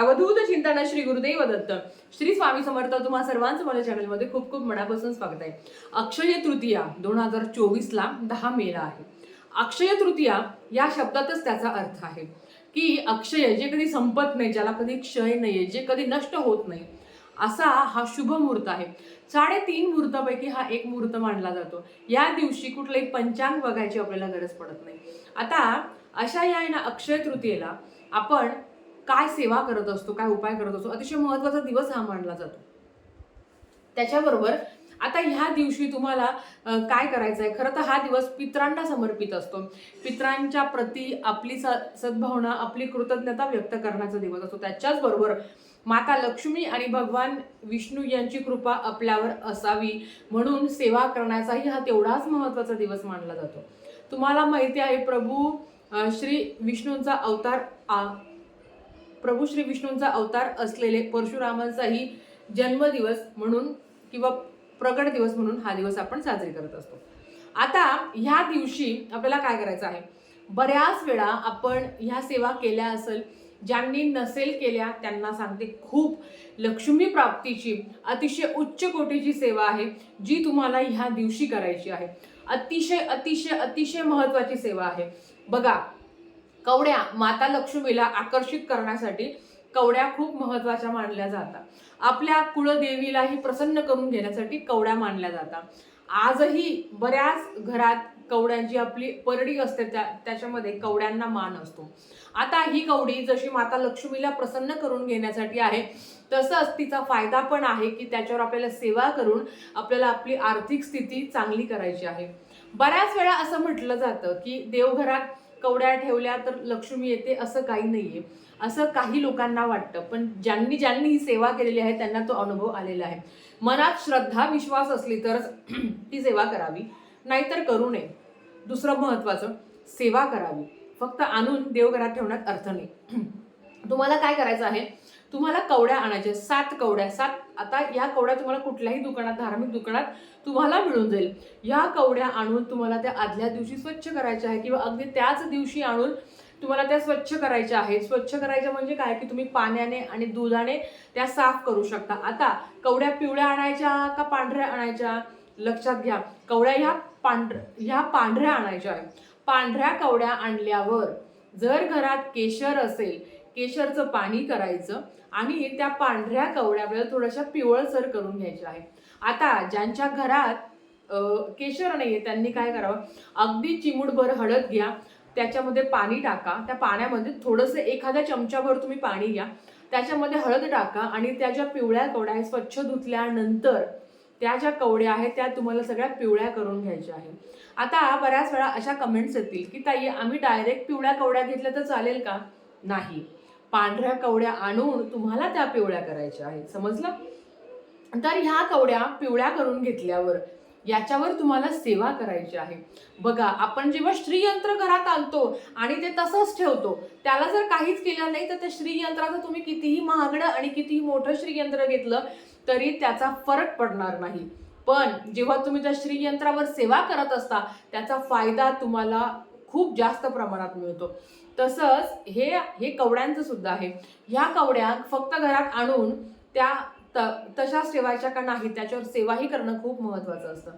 अवधूत चिंतन श्री गुरुदेव दत्त. श्री स्वामी समर्थ तुम्हा सर्वांचं माझ्या चॅनलमध्ये खूप खूप मनापासून स्वागत आहे. अक्षय तृतीया दोन हजार चोवीसला दहा मेला आहे. अक्षय तृतीया या शब्दातच त्याचा अर्थ आहे की अक्षय जे कधी संपत नाही ज्याला कधी क्षय नाहीये जे कधी नष्ट होत नाही असा हा शुभ मुहूर्त आहे. साडेतीन मुहूर्तापैकी हा एक मुहूर्त मानला जातो. या दिवशी कुठलंही पंचांग बघायची आपल्याला गरज पडत नाही. आता अशा या ना अक्षय तृतीयेला आपण काय सेवा करत असतो काय उपाय करत असतो अतिशय महत्त्वाचा दिवस हा मानला जातो. त्याच्याबरोबर आता ह्या दिवशी तुम्हाला काय करायचं आहे खरं तर हा दिवस पित्रांना समर्पित असतो. पित्रांच्या प्रती आपली स सद्भावना आपली कृतज्ञता व्यक्त करण्याचा दिवस असतो. त्याच्याचबरोबर माता लक्ष्मी आणि भगवान विष्णू यांची कृपा आपल्यावर असावी म्हणून सेवा करण्याचाही हा तेवढाच महत्त्वाचा दिवस मानला जातो. तुम्हाला माहिती आहे प्रभू श्री विष्णूंचा अवतार आ प्रभू श्री विष्णूंचा अवतार असलेले परशुरामांचाही जन्मदिवस म्हणून किंवा प्रगट दिवस म्हणून हा दिवस आपण साजरे करत असतो. आता ह्या दिवशी आपल्याला काय करायचं आहे? बऱ्याच वेळा आपण ह्या सेवा केल्या असेल ज्यांनी नसेल केल्या त्यांना सांगते खूप. लक्ष्मी प्राप्तीची अतिशय उच्च कोटीची सेवा आहे जी तुम्हाला ह्या दिवशी करायची आहे. अतिशय अतिशय अतिशय महत्त्वाची सेवा आहे. बघा कवड्या माता लक्ष्मीला आकर्षित करण्यासाठी कवड्या खूप महत्त्वाच्या मानल्या जातात. आपल्या कुळदेवीलाही प्रसन्न करून घेण्यासाठी कवड्या मानल्या जातात. आजही बऱ्याच घरात कवड्यांची आपली परडी असते त्या त्याच्यामध्ये कवड्यांना मान असतो. आता ही कवडी जशी माता लक्ष्मीला प्रसन्न करून घेण्यासाठी आहे तसंच तिचा फायदा पण आहे की त्याच्यावर आपल्याला सेवा करून आपल्याला आपली आर्थिक स्थिती चांगली करायची आहे. बऱ्याच वेळा असं म्हटलं जातं की देवघरात कवड्या ठेवल्या तर लक्ष्मी येते असं काही नाही आहे असं काही लोकांना वाटतं. पण ज्यांनी ज्यांनी ही सेवा केलेली आहे त्यांना तो अनुभव आलेला आहे. मनात श्रद्धा विश्वास असली तरच ती सेवा करावी. नाहीतर करू नये. दुसरं महत्त्वाचं सेवा करावी. फक्त आणून देवघरात ठेवण्यात अर्थ नाही. तुम्हाला काय करायचं आहे? तुम्हाला कवड्या आणायच्या सात कवड्या सात आता या कवड्या तुम्हाला कुठल्याही दुकानात धार्मिक दुकानात तुम्हाला मिळून जाईल. ह्या कवड्या आणून तुम्हाला त्या आदल्या दिवशी स्वच्छ करायच्या आहे किंवा अगदी त्याच दिवशी आणून तुम्हाला त्या स्वच्छ करायच्या आहेत. स्वच्छ करायच्या म्हणजे काय? की तुम्ही पाण्याने आणि दुधाने त्या साफ करू शकता. आता कवड्या पिवळ्या आणायच्या का पांढऱ्या आणायच्या? लक्षात घ्या. कवड्या ह्या पांढ ह्या पांढऱ्या आणायच्या आहेत. पांढऱ्या कवड्या आणल्यावर जर घरात केशर असेल केशरचं पाणी करायचं आणि त्या पांढऱ्या कवड्या आपल्याला थोड्याशा पिवळसर करून घ्यायच्या आहे. आता ज्यांच्या घरात केशर नाही आहे त्यांनी काय करावं? अगदी चिमूटभर हळद घ्या त्याच्यामध्ये पाणी टाका त्या पाण्यामध्ये थोडंसं एखाद्या चमच्याभर तुम्ही पाणी घ्या त्याच्यामध्ये हळद टाका आणि त्या ज्या पिवळ्या कवड्या आहेत स्वच्छ धुतल्यानंतर त्या ज्या कवड्या आहेत त्या तुम्हाला सगळ्या पिवळ्या करून घ्यायच्या आहे. आता बऱ्याच वेळा अशा कमेंट्स येतील की ताई आम्ही डायरेक्ट पिवळ्या कवड्या घेतल्या तर चालेल का? नाही. पांढऱ्या कवड्या आणून तुम्हाला त्या पिवळ्या करायच्या आहेत. समजलं? तर ह्या कवड्या पिवळ्या करून घेतल्यावर याच्यावर तुम्हाला सेवा करायची आहे. बघा आपण जेव्हा श्रीयंत्र घरात आणतो आणि ते तसंच ठेवतो त्याला जर काहीच केलं नाही तर त्या श्रीयंत्राचं तुम्ही कितीही महागडं आणि कितीही मोठं श्रीयंत्र घेतलं तरी त्याचा फरक पडणार नाही. पण जेव्हा तुम्ही त्या श्रीयंत्रावर सेवा करत असता त्याचा फायदा तुम्हाला खूप जास्त प्रमाणात मिळतो. तसंच हे हे कवड्यांचं सुद्धा आहे. ह्या कवड्या फक्त घरात आणून त्या त तशाच ठेवायच्या का नाही त्याच्यावर सेवाही करणं खूप महत्त्वाचं असतं.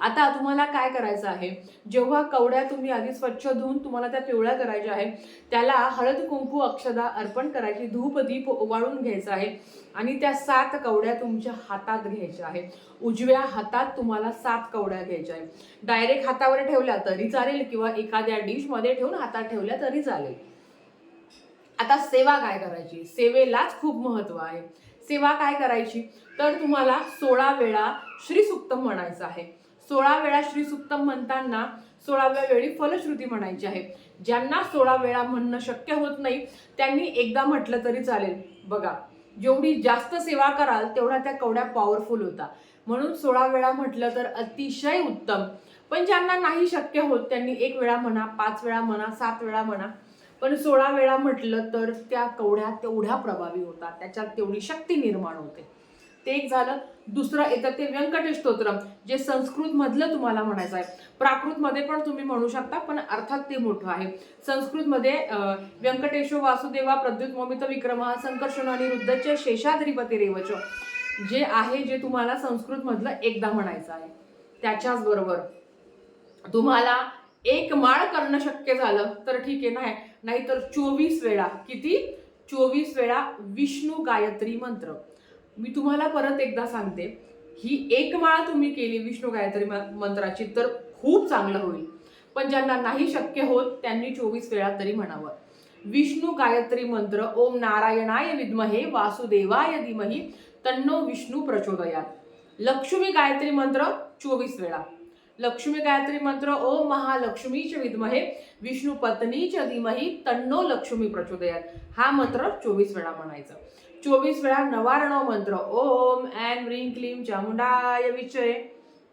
आता तुम्हाला काय करायचं आहे? जेव्हा कवड्या तुम्ही आधी स्वच्छ धुवून तुम्हाला त्या पिवळ्या करायच्या आहे त्याला हळद कुंकू अक्षदा अर्पण करायची धूप दीप ओवाळून घ्यायचं आहे आणि त्या सात कवड्या तुमच्या हातात घ्यायच्या आहेत. उजव्या हातात तुम्हाला सात कवड्या घ्यायच्या आहेत. डायरेक्ट हातावर ठेवल्या तरी चालेल किंवा एखाद्या डिशमध्ये ठेवून हातात ठेवल्या तरी चालेल. आता सेवा काय करायची? सेवेलाच खूप महत्त्व आहे. सेवा काय करायची? तर तुम्हाला सोळा वेळा श्रीसुक्तम म्हणायचं आहे. सोळा वेळा श्रीसुक्तम म्हणताना सोळाव्या वेळी फलश्रुती म्हणायची आहे. ज्यांना सोळा वेळा म्हणणं शक्य होत नाही त्यांनी एकदा म्हटलं तरी चालेल. बघा जेवढी जास्त सेवा कराल तेवढ्या त्या कवड्या पॉवरफुल होता. म्हणून सोळा वेळा म्हटलं तर अतिशय उत्तम. पण ज्यांना नाही शक्य होत त्यांनी एक वेळा म्हणा पाच वेळा म्हणा सात वेळा म्हणा पण सोळा वेळा म्हटलं तर त्या कवड्या तेवढ्या प्रभावी होतात. त्याच्यात तेवढी शक्ती निर्माण होते. ते एक झालं. दुसरं येतं ते व्यंकटेश स्तोत्रम जे संस्कृतमधलं तुम्हाला म्हणायचं आहे. प्राकृतमध्ये पण तुम्ही म्हणू शकता पण अर्थात ते मोठं आहे. संस्कृतमध्ये व्यंकटेशो वासुदेवा प्रद्युत मोमित विक्रम संकर्षण अनिरुद्धचे शेषाद्रिपती रेवच जे आहे जे तुम्हाला संस्कृतमधलं एकदा म्हणायचं आहे. त्याच्याचबरोबर तुम्हाला एक माळ करणं शक्य झालं तर ठीक आहे नाही नाहीतर चोवीस वेळा किती? चोवीस वेळा विष्णू गायत्री मंत्र. मी तुम्हाला परत एकदा सांगते ही एक माळ तुम्ही केली विष्णू गायत्री म- मंत्राची तर खूप चांगलं होईल. पण ज्यांना नाही शक्य होत त्यांनी चोवीस वेळा तरी म्हणावं. विष्णू गायत्री मंत्र ओम नारायणाय विद्महे वासुदेवाय धीमही तन्नो विष्णू प्रचोदयात. लक्ष्मी गायत्री मंत्र चोवीस वेळा. लक्ष्मी गायत्री मंत्र ओम महालक्ष्मीच विद्महे विष्णू पत्नीच धीमही तन्नो लक्ष्मी प्रचोदयात. हा मंत्र चोवीस वेळा म्हणायचा. चोवीस वेळा नवारणव मंत्र ओम ॲन ह्रीं क्लीं चामुंडाय विचय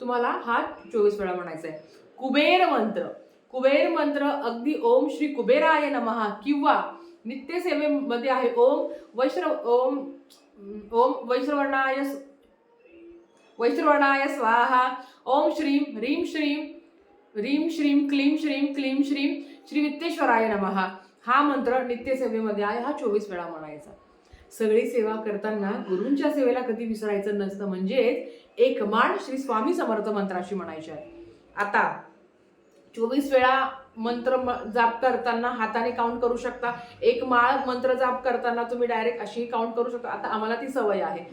तुम्हाला हा चोवीस वेळा म्हणायचा आहे. कुबेर मंत्र. कुबेर मंत्र अगदी ओम श्री कुबेराय नमः किंवा नित्यसेवेमध्ये आहे ओम वैश्र ओम ओम वैश्रवणाय वैश्रवणाय स्वाहा. ओम श्रीं ह्रीं श्रीं ह्रीं श्रीं क्लीं श्रीं क्लीं श्रीं श्री वित्तेश्वराय नमः. हा मंत्र नित्यसेवेमध्ये आहे हा चोवीस वेळा म्हणायचा. सगळी सेवा करताना गुरूंच्या सेवेला कधी विसरायचं नसतं म्हणजेच एक माळ श्री स्वामी समर्थ मंत्राशी म्हणायचे आहे. आता चोवीस वेळा मंत्र जाप करताना हाताने काउंट करू शकता. एक माळ मंत्र जाप करताना तुम्ही डायरेक्ट अशी काउंट करू शकता. आता आम्हाला ती सवय आहे.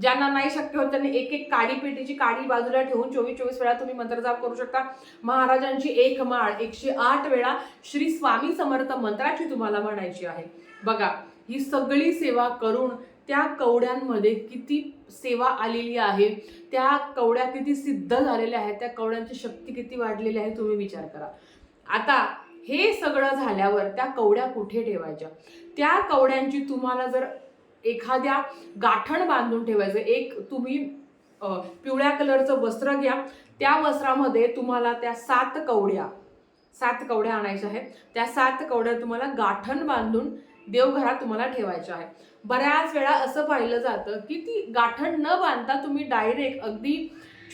ज्यांना नाही शक्य होत त्यांनी एक एक काडी पेटीची काडी बाजूला ठेवून चोवीस चोवीस वेळा तुम्ही मंत्र जाप करू शकता. महाराजांची एक माळ एकशे आठ वेळा श्री स्वामी समर्थ मंत्राची तुम्हाला म्हणायची आहे. बघा ही सगळी सेवा करून त्या कवड्यांमध्ये किती सेवा आलेली आहे त्या कवड्या किती सिद्ध झालेल्या आहेत त्या कवड्यांची शक्ती किती वाढलेली आहे तुम्ही विचार करा. आता हे सगळं झाल्यावर त्या कवड्या कुठे ठेवायच्या? त्या कवड्यांची तुम्हाला जर एखाद्या गाठण बांधून ठेवायचं. एक तुम्ही पिवळ्या कलरचं वस्त्र घ्या. त्या वस्त्रामध्ये तुम्हाला त्या सात कवड्या सात कवड्या आणायच्या आहेत. त्या सात कवड्या तुम्हाला गाठण बांधून देवघरात तुम्हाला ठेवायच्या आहे बऱ्याच वेळा असं पाहिलं जातं की ती गाठण न बांधता तुम्ही डायरेक्ट अगदी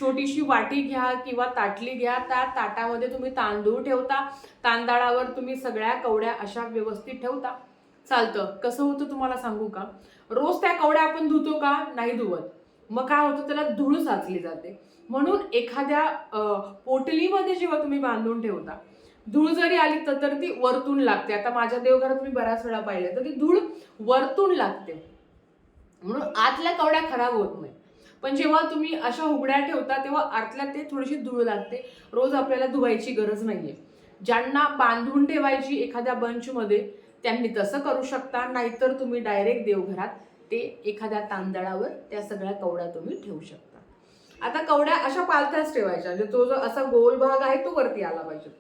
छोटीशी वाटी घ्या किंवा ताटली घ्या. त्या ताटामध्ये तुम्ही तांदूळ ठेवता. तांदळावर तुम्ही सगळ्या कवड्या अशा व्यवस्थित ठेवता. चालतं. कसं होतं तुम्हाला सांगू का? रोज त्या कवड्या आपण धुतो का? नाही धुवत. मग काय होतं? त्याला धूळ साचली जाते. म्हणून एखाद्या पोटलीमध्ये जेव्हा तुम्ही बांधून ठेवता धूळ जरी आली तर ती वरतून लागते. आता माझ्या देवघरात मी बऱ्याच वेळा पाहिले तर ती धूळ वरतून लागते. म्हणून आतल्या कवड्या खराब होत नाही पण जेव्हा तुम्ही अशा उघड्या ठेवता तेव्हा आतल्या ते थोडीशी धूळ लागते. रोज आपल्याला धुवायची गरज नाहीये. ज्यांना बांधून ठेवायची एखाद्या बंचमध्ये त्यांनी तसं करू शकता नाहीतर तुम्ही डायरेक्ट देवघरात ते एखाद्या तांदळावर त्या सगळ्या कवड्या तुम्ही ठेवू शकता. आता कवड्या अशा पालथ्याच ठेवायच्या म्हणजे तो जो असा गोल भाग आहे तो वरती आला पाहिजे.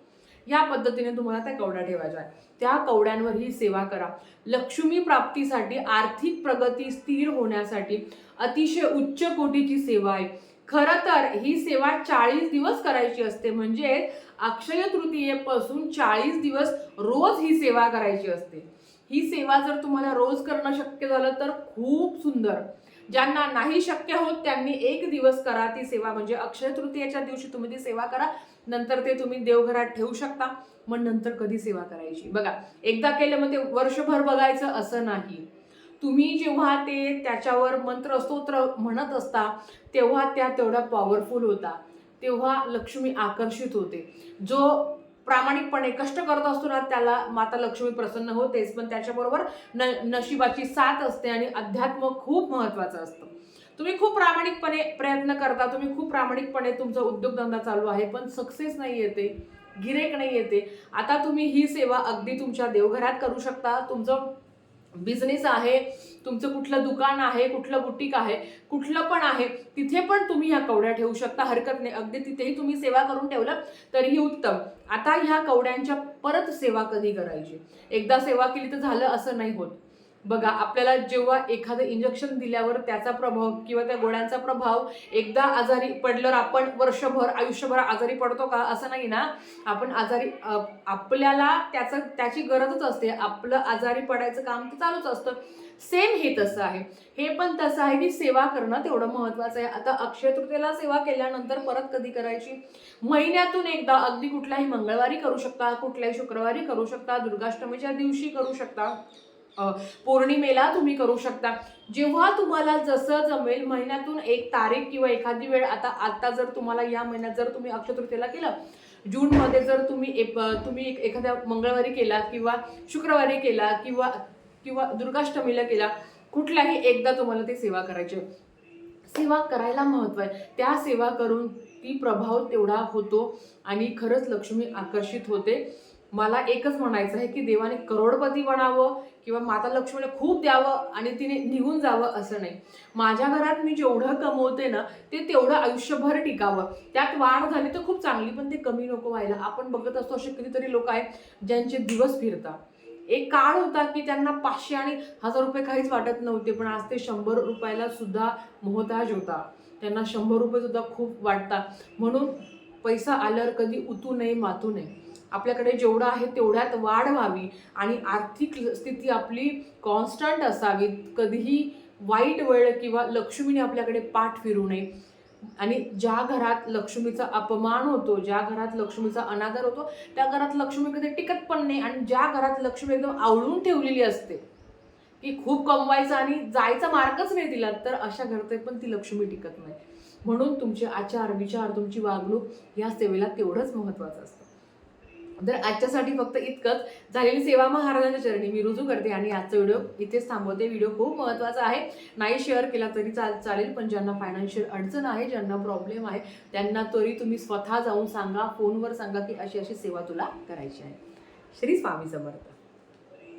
या पद्धतीने तुम्हाला त्या कवड्या ठेवायच्या आहे त्या कवड्यांवर ही सेवा करा. लक्ष्मी प्राप्तीसाठी आर्थिक प्रगती स्थिर होण्यासाठी अतिशय उच्च कोटीची सेवा आहे. खरं तर ही सेवा चाळीस दिवस करायची असते. म्हणजे अक्षय तृतीयेपासून चाळीस दिवस रोज ही सेवा करायची असते. ही सेवा जर तुम्हाला रोज करणं शक्य झालं तर खूप सुंदर. ज्यांना नाही शक्य होत त्यांनी एक दिवस करा ती सेवा. म्हणजे अक्षय तृतीयेच्या दिवशी तुम्ही ती सेवा करा नंतर ते तुम्ही देवघरात ठेवू शकता. मग नंतर कधी सेवा करायची? बघा एकदा केलं मग ते वर्षभर बघायचं असं नाही. तुम्ही जेव्हा ते त्याच्यावर मंत्र स्तोत्र म्हणत असता तेव्हा त्या तेवढ्या पॉवरफुल होता. तेव्हा लक्ष्मी आकर्षित होते. जो प्रामाणिकपणे कष्ट करत असतो ना त्याला माता लक्ष्मी प्रसन्न होतेच पण त्याच्याबरोबर न नशिबाची साथ असते आणि अध्यात्म खूप महत्त्वाचं असतं. तुम्ही खूप प्रामाणिकपणे प्रयत्न करता तुम्ही खूप प्रामाणिकपणे तुमचा उद्योगधंदा चालू आहे पण सक्सेस नाही येते गिरेक नाही येते. आता तुम्ही ही सेवा अगदी तुमच्या देवघरात करू शकता तुमचं बिझनेस आहे तुमचं कुठलं दुकान आहे कुठलं बुटीक आहे कुठलं पण आहे तिथे पण तुम्ही ह्या कवड्या ठेवू शकता. हरकत नाही. अगदी तिथेही तुम्ही सेवा करून ठेवलं तरीही उत्तम. आता ह्या कवड्यांच्या परत सेवा कधी करायची? एकदा सेवा केली तर झालं असं नाही होत. बघा आपल्याला जेव्हा एखादं इंजेक्शन दिल्यावर त्याचा प्रभाव किंवा त्या गोळ्यांचा प्रभाव एकदा आजारी पडल्यावर आपण वर्षभर आयुष्यभर आजारी पडतो का? असं नाही ना? आपण आजारी आपल्याला त्याचं त्याची गरजच असते. आपलं आजारी पडायचं काम तर चालूच असतं. सेम हे तसं आहे. हे पण तसं आहे की सेवा करणं तेवढं महत्वाचं आहे. आता अक्षय तृतीयेला सेवा केल्यानंतर परत कधी करायची? महिन्यातून एकदा अगदी कुठल्याही मंगळवारी करू शकता कुठल्याही शुक्रवारी करू शकता दुर्गाष्टमीच्या दिवशी करू शकता. पौर्णिमेला तुम्ही करू शकता. जेव्हा तुम्हाला जसं जमेल महिन्यातून एक तारीख किंवा एखादी वेळ आता आता जर तुम्हाला या महिन्यात जर तुम्ही अक्षतृतीला केलं जूनमध्ये जर तुम्ही एप- तुम्ही एक- एखाद्या मंगळवारी केला किंवा शुक्रवारी केला किंवा किंवा दुर्गाष्टमीला केला कुठल्याही एकदा तुम्हाला ती सेवा करायची सेवा करायला महत्त्व आहे. त्या सेवा करून ती प्रभाव तेवढा होतो आणि खरंच लक्ष्मी आकर्षित होते. मला एकच म्हणायचं आहे की देवाने करोडपती बनावं किंवा माता लक्ष्मीने खूप द्यावं आणि तिने निघून जावं असं नाही. माझ्या घरात मी जेवढं कमवते ना ते तेवढं आयुष्यभर टिकावं. त्यात वाढ झाली तर खूप चांगली पण ते कमी नको व्हायला. आपण बघत असतो असे कितीतरी लोक आहेत ज्यांचे दिवस फिरतात. एक काळ होता की त्यांना पाचशे आणि हजार रुपये काहीच वाटत नव्हते पण आज ते शंभर रुपयाला सुद्धा मोहताज होता. त्यांना शंभर रुपये सुद्धा खूप वाटतात. म्हणून पैसा आल्यावर कधी उतू नये मातू नये. आपल्याकडे जेवढं आहे तेवढ्यात वाढ व्हावी आणि आर्थिक स्थिती आपली कॉन्स्टंट असावी कधीही वाईट वेळ किंवा लक्ष्मीने आपल्याकडे पाठ फिरू नये. आणि ज्या घरात लक्ष्मीचा अपमान होतो ज्या घरात लक्ष्मीचा अनादर होतो त्या घरात लक्ष्मी कधी टिकत पण नाही आणि ज्या घरात लक्ष्मी एकदम आवळून ठेवलेली असते की खूप कमवायचं आणि जायचा मार्गच नाही तिला तर अशा घरात पण ती लक्ष्मी टिकत नाही. म्हणून तुमचे आचार विचार तुमची वागणूक या सेवेला तेवढंच महत्त्वाचं असतं. तर आजच्यासाठी फक्त इतकंच. झालेली सेवा महाराजांच्या चरणी मी रुजू करते आणि आजचा व्हिडिओ इथेच थांबवते. व्हिडिओ खूप महत्त्वाचा आहे. नाही शेअर केला तरी चाल चालेल पण ज्यांना फायनान्शियल अडचण आहे ज्यांना प्रॉब्लेम आहे त्यांना तरी तुम्ही स्वतः जाऊन सांगा फोनवर सांगा की अशी अशी सेवा तुला करायची आहे. श्री स्वामी समर्थ.